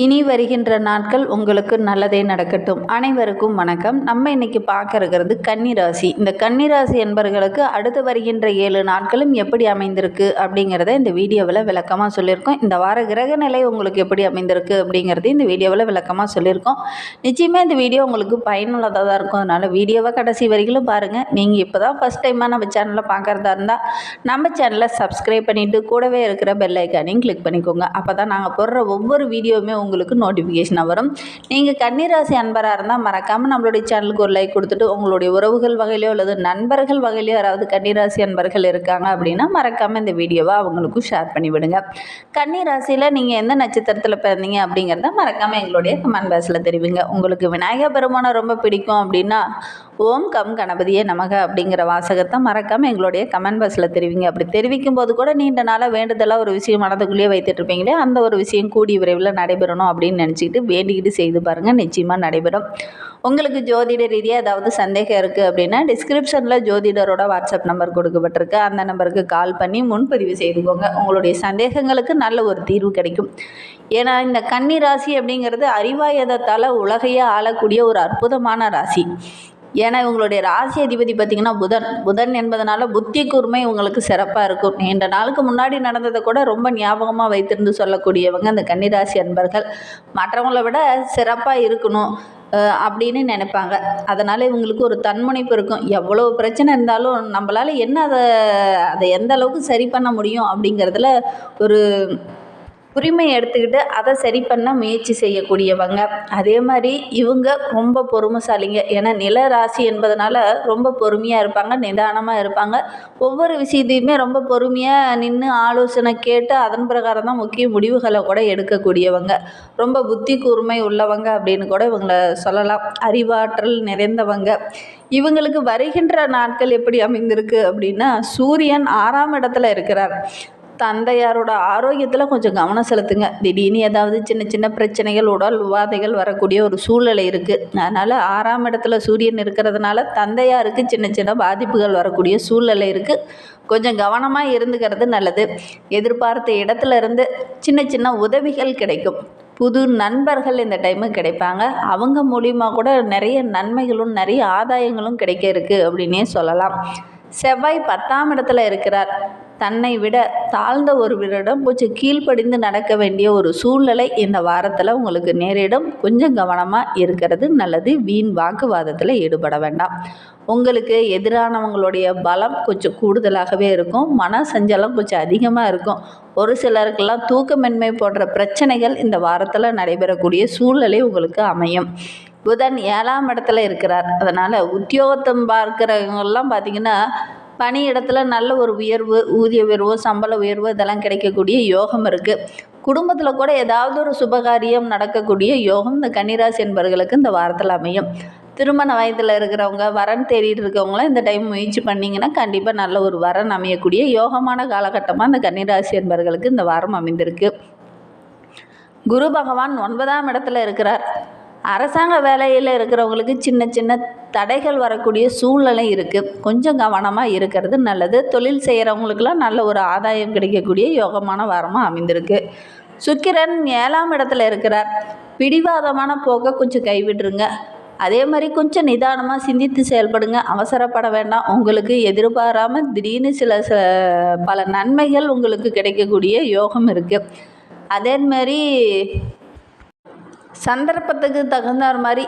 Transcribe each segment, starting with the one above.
இனி வருகின்ற நாட்கள் உங்களுக்கு நல்லதே நடக்கட்டும். அனைவருக்கும் வணக்கம். நம்ம இன்னைக்கு பார்க்க இருக்கிறது கன்னிராசி. இந்த கன்னிராசி என்பவர்களுக்கு அடுத்து வருகின்ற ஏழு நாட்களும் எப்படி அமைந்திருக்கு அப்படிங்கிறத இந்த வீடியோவில் விளக்கமாக சொல்லியிருக்கோம். இந்த வார கிரக நிலை உங்களுக்கு எப்படி அமைந்திருக்கு அப்படிங்கிறது இந்த வீடியோவில் விளக்கமாக சொல்லியிருக்கோம். நிச்சயமாக இந்த வீடியோ உங்களுக்கு பயனுள்ளதாக தான் இருக்கும். அதனால் வீடியோவை கடைசி வரைக்கும் பாருங்கள் நீங்கள் இப்போ தான் ஃபஸ்ட் டைமாக நம்ம சேனலில் பார்க்குறதா இருந்தால் நம்ம சேனலை சப்ஸ்கிரைப் பண்ணிவிட்டு கூடவே இருக்கிற பெல் ஐக்கானையும் கிளிக் பண்ணிக்கோங்க. அப்போ தான் நாங்கள் போடுற ஒவ்வொரு வீடியோவுமே உங்களுக்கு நோட்டிஃபிகேஷனாக வரும். நீங்கள் கன்னிராசி அன்பராக இருந்தால் மறக்காமல் நம்மளுடைய சேனலுக்கு ஒரு லைக் கொடுத்துட்டு உங்களுடைய உறவுகள் வகையிலையோ அல்லது நண்பர்கள் வகையிலையோ யாராவது கன்னிராசி அன்பர்கள் இருக்காங்க அப்படின்னா மறக்காமல் இந்த வீடியோவை அவங்களுக்கும் ஷேர் பண்ணி விடுங்க. கன்னிராசியில் நீங்கள் எந்த நட்சத்திரத்தில் பிறந்தீங்க அப்படிங்கிறத மறக்காமல் எங்களுடைய கமெண்ட் பாக்ஸில் தெரிவிங்க. உங்களுக்கு விநாயகர் பெருமானை ரொம்ப பிடிக்கும் அப்படின்னா ஓம் கம் கணபதியே நமக அப்படிங்கிற வாசகத்தை மறக்காமல் எங்களுடைய கமெண்ட் பாக்ஸில் தெரிவிங்க. அப்படி தெரிவிக்கும் போது கூட நீண்ட நாளாக வேண்டுதலாக ஒரு விஷயம் மனதுக்குள்ளேயே வைத்துட்ருப்பீங்களே அந்த ஒரு விஷயம் கூடி விரைவில் நடைபெறணும் அப்படின்னு நினச்சிக்கிட்டு வேண்டிக்கிட்டு செய்து பாருங்கள் நிச்சயமாக நடைபெறும். உங்களுக்கு ஜோதிட ரீதியாக ஏதாவது சந்தேகம் இருக்குது அப்படின்னா டிஸ்கிரிப்ஷனில் ஜோதிடரோட வாட்ஸ்அப் நம்பர் கொடுக்கப்பட்டிருக்கு. அந்த நம்பருக்கு கால் பண்ணி முன்பதிவு செய்துக்கோங்க. உங்களுடைய சந்தேகங்களுக்கு நல்ல ஒரு தீர்வு கிடைக்கும். ஏன்னா இந்த கன்னி ராசி அப்படிங்கிறது அறிவாயுதத்தால் உலகையே ஆளக்கூடிய ஒரு அற்புதமான ராசி. ஏன்னா இவங்களுடைய ராசி அதிபதி பார்த்திங்கன்னா புதன். புதன் என்பதனால புத்தி கூர்மை உங்களுக்கு சிறப்பாக இருக்கும். நீண்ட நாளுக்கு முன்னாடி நடந்ததை கூட ரொம்ப ஞாபகமாக வைத்திருந்து சொல்லக்கூடியவங்க அந்த கன்னிராசி அன்பர்கள். மற்றவங்கள விட சிறப்பாக இருக்கணும் அப்படின்னு நினைப்பாங்க. அதனால் இவங்களுக்கு ஒரு தன்முனைப்பு இருக்கும். எவ்வளோ பிரச்சனை இருந்தாலும் நம்மளால் என்ன அதை அதை எந்த அளவுக்கு சரி பண்ண முடியும் அப்படிங்கிறதுல ஒரு உரிமையை எடுத்துக்கிட்டு அதை சரி பண்ண முயற்சி செய்யக்கூடியவங்க. அதே மாதிரி இவங்க ரொம்ப பொறுமைசாலிங்க. ஏன்னா நில ராசி என்பதனால ரொம்ப பொறுமையாக இருப்பாங்க நிதானமாக இருப்பாங்க. ஒவ்வொரு விஷயத்தையுமே ரொம்ப பொறுமையாக நின்று ஆலோசனை கேட்டு அதன் பிரகாரம் தான் முக்கிய முடிவுகளை கூட எடுக்கக்கூடியவங்க. ரொம்ப புத்தி கூர்மை உள்ளவங்க அப்படின்னு கூட இவங்களை சொல்லலாம். அறிவாற்றல் நிறைந்தவங்க. இவங்களுக்கு வருகின்ற நாட்கள் எப்படி அமைந்திருக்கு அப்படின்னா சூரியன் ஆறாம் இடத்துல இருக்கிறார். தந்தையாரோட ஆரோக்கியத்தில் கொஞ்சம் கவனம் செலுத்துங்க. திடீர்னு ஏதாவது சின்ன சின்ன பிரச்சனைகள் உடல் உபாதைகள் வரக்கூடிய ஒரு சூழ்நிலை இருக்குது அதனால் ஆறாம் இடத்துல சூரியன் இருக்கிறதுனால தந்தையாருக்கு சின்ன சின்ன பாதிப்புகள் வரக்கூடிய சூழ்நிலை இருக்குது கொஞ்சம் கவனமாக இருந்துக்கிறது நல்லது. எதிர்பார்த்த இடத்துல இருந்து சின்ன சின்ன உதவிகள் கிடைக்கும். புது நண்பர்கள் இந்த டைமு கிடைப்பாங்க. அவங்க மூலிமா கூட நிறைய நன்மைகளும் நிறைய ஆதாயங்களும் கிடைக்க இருக்குது அப்படின்னே சொல்லலாம். செவ்வாய் பத்தாம் இடத்துல இருக்கிறார். தன்னை விட தாழ்ந்த ஒருவரிடம் கொஞ்சம் கீழ்ப்படிந்து நடக்க வேண்டிய ஒரு சூழ்நிலை இந்த வாரத்தில் உங்களுக்கு நேரிடும். கொஞ்சம் கவனமாக இருக்கிறது நல்லது. வீண் வாக்குவாதத்தில் ஈடுபட வேண்டாம். உங்களுக்கு எதிரானவங்களுடைய பலம் கொஞ்சம் கூடுதலாகவே இருக்கும். மன சஞ்சலம் கொஞ்சம் அதிகமாக இருக்கும். ஒரு சிலருக்கெல்லாம் தூக்கமின்மை போன்ற பிரச்சனைகள் இந்த வாரத்தில் நடைபெறக்கூடிய சூழ்நிலை உங்களுக்கு அமையும். புதன் ஏழாம் இடத்துல இருக்கிறார். அதனால் உத்தியோகத்தம் பார்க்குறவங்கெல்லாம் பார்த்திங்கன்னா பணியிடத்தில் நல்ல ஒரு உயர்வு ஊதிய உயர்வு சம்பள உயர்வு இதெல்லாம் கிடைக்கக்கூடிய யோகம் இருக்குது குடும்பத்தில் கூட ஏதாவது ஒரு சுபகாரியம் நடக்கக்கூடிய யோகம் இந்த கன்னிராசி என்பவர்களுக்கு இந்த வாரத்தில் அமையும். திருமண வயதில் இருக்கிறவங்க வரன் தேடிட்டு இருக்கவங்களாம் இந்த டைம் முயற்சி பண்ணிங்கன்னா கண்டிப்பாக நல்ல ஒரு வரன் அமையக்கூடிய யோகமான காலகட்டமாக இந்த கன்னிராசி என்பவர்களுக்கு இந்த வாரம் அமைந்திருக்கு. குரு பகவான் ஒன்பதாம் இடத்துல இருக்கிறார். அரசாங்க வேலையில் இருக்கிறவங்களுக்கு சின்ன சின்ன தடைகள் வரக்கூடிய சூழ்நிலை இருக்குது கொஞ்சம் கவனமாக இருக்கிறது நல்லது. தொழில் செய்கிறவங்களுக்கெல்லாம் நல்ல ஒரு ஆதாயம் கிடைக்கக்கூடிய யோகமான வாரமாக அமைந்திருக்கு. சுக்கிரன் ஏழாம் இடத்துல இருக்கிறார். பிடிவாதமான போக்கை கொஞ்சம் கைவிட்டுருங்க. அதே மாதிரி கொஞ்சம் நிதானமாக சிந்தித்து செயல்படுங்க. அவசரப்பட வேண்டாம். உங்களுக்கு எதிர்பாராமல் திடீர்னு சில ச பல நன்மைகள் உங்களுக்கு கிடைக்கக்கூடிய யோகம் இருக்குது அதேமாரி சந்தர்ப்பத்துக்கு தகுந்தார் மாதிரி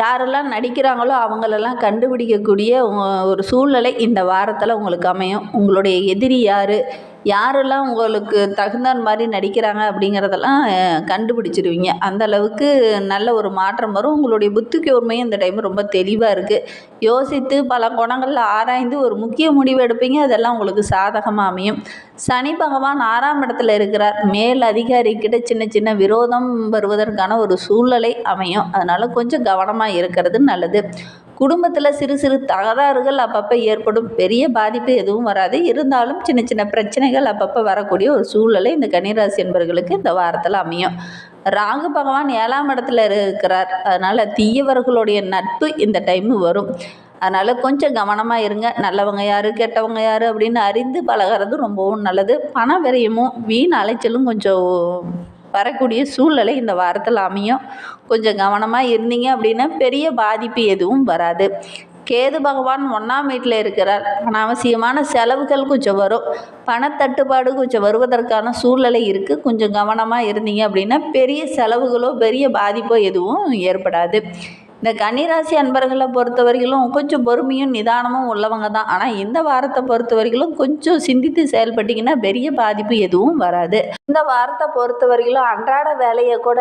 யாரெல்லாம் நடிக்கிறாங்களோ அவங்களெல்லாம் கண்டுபிடிக்கக்கூடிய ஒரு சூழ்நிலை இந்த வாரத்தில் உங்களுக்கு அமையும். உங்களுடைய எதிரி யார்? யாரெல்லாம் உங்களுக்கு தகுந்த மாதிரி நடிக்கிறாங்க அப்படிங்கிறதெல்லாம் கண்டுபிடிச்சிருவீங்க. அந்த அளவுக்கு நல்ல ஒரு மாற்றம் வரும். உங்களுடைய புத்தி கூர்மையும் இந்த டைம் ரொம்ப தெளிவாக இருக்குது யோசித்து பல கோணங்களில் ஆராய்ந்து ஒரு முக்கிய முடிவு எடுப்பீங்க. அதெல்லாம் உங்களுக்கு சாதகமாக அமையும். சனி பகவான் ஆறாம் இடத்துல இருக்கிறார். மேல் அதிகாரிக்கிட்ட சின்ன சின்ன விரோதம் வருவதற்கான ஒரு சூழ்நிலை அமையும். அதனால் கொஞ்சம் கவனமாக இருக்கிறது நல்லது. குடும்பத்தில் சிறு சிறு தகராறுகள் அப்பப்போ ஏற்படும். பெரிய பாதிப்பு எதுவும் வராது. இருந்தாலும் சின்ன சின்ன பிரச்சனைகள் அப்பப்போ வரக்கூடிய ஒரு சூழ்நிலை இந்த கன்னிராசி என்பவர்களுக்கு இந்த வாரத்தில் அமையும். ராகு பகவான் ஏழாம் இடத்துல இருக்கிறார். அதனால் தீயவர்களுடைய நட்பு இந்த டைமு வரும். அதனால் கொஞ்சம் கவனமாக இருங்க. நல்லவங்க யார் கெட்டவங்க யார் அப்படின்னு அறிந்து பழகிறது ரொம்பவும் நல்லது. பண விரயமும் வீண் அலைச்சலும் கொஞ்சம் வரக்கூடிய சூழ்நிலை இந்த வாரத்தில் அமையும். கொஞ்சம் கவனமாக இருந்தீங்க அப்படின்னா பெரிய பாதிப்பு எதுவும் வராது. கேது பகவான் ஒன்றாம் வீட்டில் இருக்கிறார். அனாவசியமான செலவுகள் கொஞ்சம் வரும். பணத்தட்டுப்பாடு கொஞ்சம் வருவதற்கான சூழ்நிலை இருக்குது கொஞ்சம் கவனமாக இருந்தீங்க அப்படின்னா பெரிய செலவுகளோ பெரிய பாதிப்போ எதுவும் ஏற்படாது. இந்த கன்னிராசி அன்பர்களை பொறுத்த வரையிலும் கொஞ்சம் பொறுமையும் நிதானமும் உள்ளவங்க தான். ஆனால் இந்த வாரத்தை பொறுத்த வரையிலும் கொஞ்சம் சிந்தித்து செயல்பட்டிங்கன்னா பெரிய பாதிப்பு எதுவும் வராது. இந்த வாரத்தை பொறுத்த வரையிலும் அன்றாட வேலையை கூட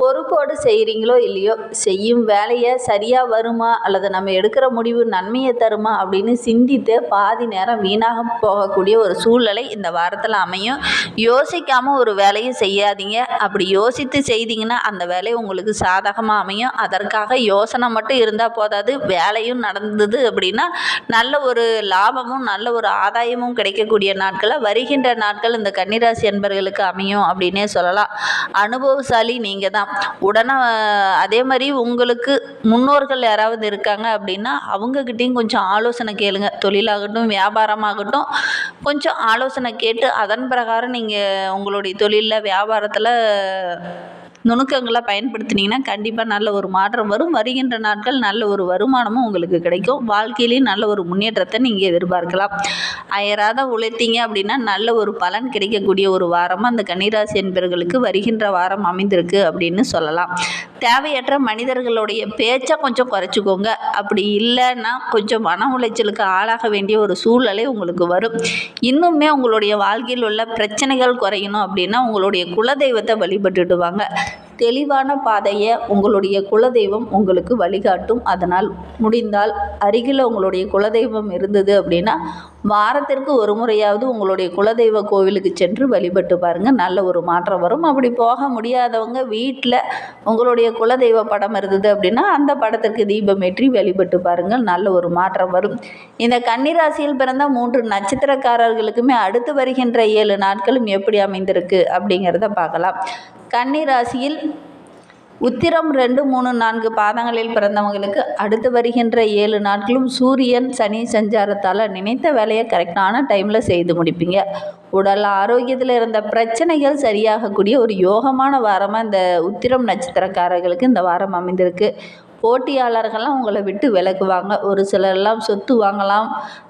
பொறுப்போடு செய்கிறீங்களோ இல்லையோ செய்யும் வேலையை சரியாக வருமா அல்லது நம்ம எடுக்கிற முடிவு நன்மையை தருமா அப்படின்னு சிந்தித்து பாதி நேரம் வீணாக போகக்கூடிய ஒரு சூழ்நிலை இந்த வாரத்தில் அமையும். யோசிக்காமல் ஒரு வேலையை செய்யாதீங்க. அப்படி யோசித்து செய்தீங்கன்னா அந்த வேலை உங்களுக்கு சாதகமாக அமையும். அதற்காக யோசனை மட்டும் இருந்தால் போதாது. வேலையும் நடந்தது அப்படின்னா நல்ல ஒரு லாபமும் நல்ல ஒரு ஆதாயமும் கிடைக்கக்கூடிய நாட்களை வருகின்ற நாட்கள் இந்த கன்னிராசி என்பர்களுக்கு அமையும் அப்படின்னே சொல்லலாம். அனுபவசாலி நீங்கள் தான். உடனே அதே மாதிரி உங்களுக்கு முன்னோர்கள் யாராவது இருக்காங்க அப்படின்னா அவங்கக்கிட்டேயும் கொஞ்சம் ஆலோசனை கேளுங்க. தொழிலாகட்டும் வியாபாரமாகட்டும் கொஞ்சம் ஆலோசனை கேட்டு அதன் பிரகாரம் நீங்கள் உங்களுடைய தொழிலில் வியாபாரத்தில் நுணுக்கங்களை பயன்படுத்தினீங்கன்னா கண்டிப்பாக நல்ல ஒரு மாற்றம் வரும். வருகின்ற நாட்கள் நல்ல ஒரு வருமானமும் உங்களுக்கு கிடைக்கும். வாழ்க்கையிலையும் நல்ல ஒரு முன்னேற்றத்தை நீங்கள் எதிர்பார்க்கலாம். அயராத உழைத்தீங்க அப்படின்னா நல்ல ஒரு பலன் கிடைக்கக்கூடிய ஒரு வாரமாக அந்த கன்னிராசி என்பர்களுக்கு வருகின்ற வாரம் அமைந்திருக்கு அப்படின்னு சொல்லலாம். தேவையற்ற மனிதர்களுடைய பேச்சை கொஞ்சம் குறைச்சிக்கோங்க. அப்படி இல்லைன்னா கொஞ்சம் மன உளைச்சலுக்கு ஆளாக வேண்டிய ஒரு சூழ்நிலை உங்களுக்கு வரும். இன்னுமே உங்களுடைய வாழ்க்கையில் உள்ள பிரச்சனைகள் குறையணும் அப்படின்னா உங்களுடைய குலதெய்வத்தை வழிபட்டுட்டு வாங்க. தெளிவான பாதையை உங்களுடைய குலதெய்வம் உங்களுக்கு வழிகாட்டும். அதனால் முடிந்தால் அருகில் உங்களுடைய குலதெய்வம் இருந்தது அப்படின்னா வாரத்திற்கு ஒரு முறையாவது உங்களுடைய குலதெய்வ கோவிலுக்கு சென்று வழிபட்டு பாருங்கள் நல்ல ஒரு மாற்றம் வரும். அப்படி போக முடியாதவங்க வீட்டில் உங்களுடைய குலதெய்வ படம் இருந்தது அப்படின்னா அந்த படத்திற்கு தீபம் ஏற்றி வழிபட்டு பாருங்கள் நல்ல ஒரு மாற்றம் வரும். இந்த கன்னிராசியில் பிறந்த மூன்று நட்சத்திரக்காரர்களுக்குமே அடுத்து வருகின்ற ஏழு நாட்களும் எப்படி அமைந்திருக்கு அப்படிங்கிறத பார்க்கலாம். கன்னி ராசியில் உத்திரம் ரெண்டு மூணு நான்கு பாதங்களில் பிறந்தவங்களுக்கு அடுத்து வருகின்ற ஏழு நாட்களும் சூரியன் சனி சஞ்சாரத்தால் நினைத்த வேலையை கரெக்டான டைமில் செய்து முடிப்பீங்க. உடல் ஆரோக்கியத்தில் இருந்த பிரச்சனைகள் சரியாகக்கூடிய ஒரு யோகமான வாரமாக இந்த உத்திரம் நட்சத்திரக்காரர்களுக்கு இந்த வாரம் அமைந்திருக்கு. போட்டியாளர்கள்லாம் உங்களை விட்டு விலகுவாங்க. ஒரு சிலர்லாம் சொத்து வாங்கலாம்.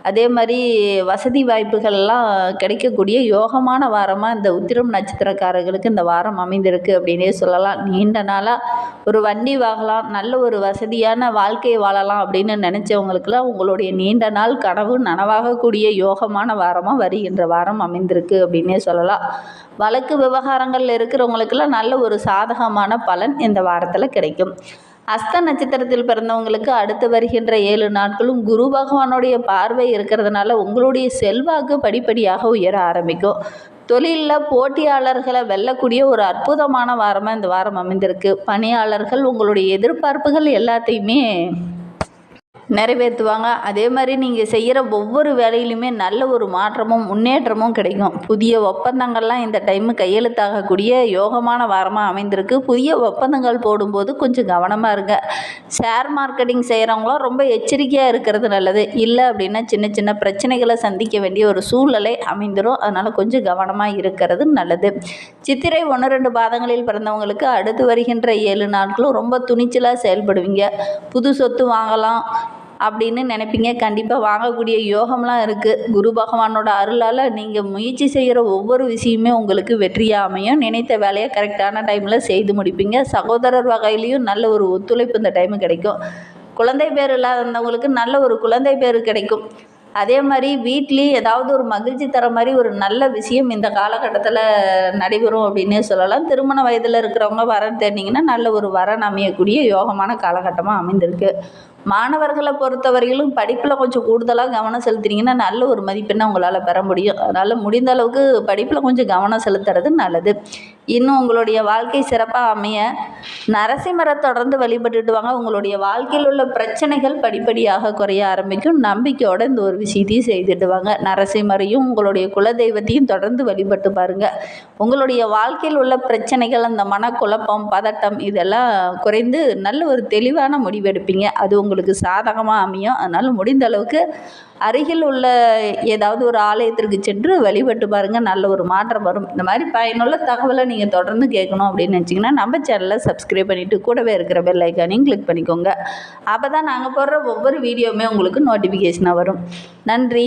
அதே மாதிரி வசதி வாய்ப்புகள்லாம் கிடைக்கக்கூடிய யோகமான வாரமாக இந்த உத்திரம் நட்சத்திரக்காரர்களுக்கு இந்த வாரம் அமைந்திருக்கு அப்படின்னே சொல்லலாம். நீண்ட நாளாக ஒரு வண்டி வாங்கலாம். நல்ல ஒரு வசதியான வாழ்க்கையை வாழலாம் அப்படின்னு நினச்சவங்களுக்கெல்லாம் உங்களுடைய நீண்ட நாள் கனவு நனவாகக்கூடிய யோகமான வாரமாக வருகின்ற வாரம் அமைந்திருக்கு அப்படின்னே சொல்லலாம். வழக்கு விவகாரங்களில் இருக்கிறவங்களுக்கெல்லாம் நல்ல ஒரு சாதகமான பலன் இந்த வாரத்தில் கிடைக்கும். அஸ்த நட்சத்திரத்தில் பிறந்தவங்களுக்கு அடுத்து வருகின்ற ஏழு நாட்களும் குரு பகவானுடைய பார்வை இருக்கிறதுனால உங்களுடைய செல்வாக்கு படிப்படியாக உயர ஆரம்பிக்கும். தொழிலில் போட்டியாளர்களை வெல்லக்கூடிய ஒரு அற்புதமான வாரமாக இந்த வாரம் அமைந்திருக்கு. பணியாளர்கள் உங்களுடைய எதிர்பார்ப்புகள் எல்லாத்தையுமே நிறைவேற்றுவாங்க. அதே மாதிரி நீங்கள் செய்கிற ஒவ்வொரு வேலையிலுமே நல்ல ஒரு மாற்றமும் முன்னேற்றமும் கிடைக்கும். புதிய ஒப்பந்தங்கள்லாம் இந்த டைமு கையெழுத்தாகக்கூடிய யோகமான வாரமாக அமைந்திருக்கு. புதிய ஒப்பந்தங்கள் போடும்போது கொஞ்சம் கவனமாக இருங்க. ஷேர் மார்க்கெட்டிங் செய்கிறவங்களாம் ரொம்ப எச்சரிக்கையாக இருக்கிறது நல்லது. இல்லை அப்படின்னா சின்ன சின்ன பிரச்சனைகளை சந்திக்க வேண்டிய ஒரு சூழ்நிலை அமைந்துடும் அதனால் கொஞ்சம் கவனமாக இருக்கிறது நல்லது. சித்திரை ஒன்று ரெண்டு பாதங்களில் பிறந்தவங்களுக்கு அடுத்து வருகின்ற ஏழு நாட்களும் ரொம்ப துணிச்சலாக செயல்படுவீங்க. புது சொத்து வாங்கலாம். அப்படின்னு நினைப்பீங்க. கண்டிப்பாக வாங்கக்கூடிய யோகம்லாம் இருக்குது குரு பகவானோட அருளால் நீங்கள் முயற்சி செய்கிற ஒவ்வொரு விஷயமே உங்களுக்கு வெற்றியாக அமையும். நினைத்த வேலையை கரெக்டான டைமில் செய்து முடிப்பீங்க. சகோதரர் வகையிலையும் நல்ல ஒரு ஒத்துழைப்பு இந்த டைமு கிடைக்கும். குழந்தை பேர் இல்லாதவங்களுக்கு நல்ல ஒரு குழந்தை பேர் கிடைக்கும். அதே மாதிரி வீட்லேயும் ஏதாவது ஒரு மகிழ்ச்சி தர மாதிரி ஒரு நல்ல விஷயம் இந்த காலகட்டத்தில் நடைபெறும் அப்படின்னே சொல்லலாம். திருமண வயதில் இருக்கிறவங்க வரன் தேடினீங்கன்னா நல்ல ஒரு வரன் அமையக்கூடிய யோகமான காலகட்டமாக அமைந்திருக்கு. மாணவர்களை பொறுத்தவரையிலும் படிப்பில் கொஞ்சம் கூடுதலாக கவனம் செலுத்தினீங்கன்னா நல்ல ஒரு மதிப்பெண்ணை உங்களால் பெற முடியும். அதனால் முடிந்த அளவுக்கு படிப்பில் கொஞ்சம் கவனம் செலுத்துறது நல்லது. இன்னும் உங்களுடைய வாழ்க்கை சிறப்பாக அமைய நரசிம்மரை தொடர்ந்து வழிபட்டுட்டு வாங்க. உங்களுடைய வாழ்க்கையில் உள்ள பிரச்சனைகள் படிப்படியாக குறைய ஆரம்பிக்கும். நம்பிக்கையோடு இந்த ஒரு விஷயத்தையும் செய்துட்டு வாங்க. நரசிம்மரையும் உங்களுடைய குலதெய்வத்தையும் தொடர்ந்து வழிபட்டு பாருங்கள் உங்களுடைய வாழ்க்கையில் உள்ள பிரச்சனைகள் அந்த மனக்குழப்பம் பதட்டம் இதெல்லாம் குறைந்து நல்ல ஒரு தெளிவான முடிவெடுப்பீங்க. அது உங்களுக்கு உங்களுக்கு சாதகமாக அமையும். அதனால் முடிந்த அளவுக்கு அருகில் உள்ள ஏதாவது ஒரு ஆலயத்திற்கு சென்று வழிபட்டு பாருங்கள் நல்ல ஒரு மாற்றம் வரும். இந்த மாதிரி பயனுள்ள தகவலை நீங்கள் தொடர்ந்து கேட்கணும் அப்படின்னு நினச்சிங்கன்னா நம்ம சேனலை சப்ஸ்கிரைப் பண்ணிவிட்டு கூடவே இருக்கிற பெல் ஐக்கானையும் கிளிக் பண்ணிக்கோங்க. அப்போ தான் நாங்கள் போடுற ஒவ்வொரு வீடியோவுமே உங்களுக்கு நோட்டிஃபிகேஷனாக வரும். நன்றி.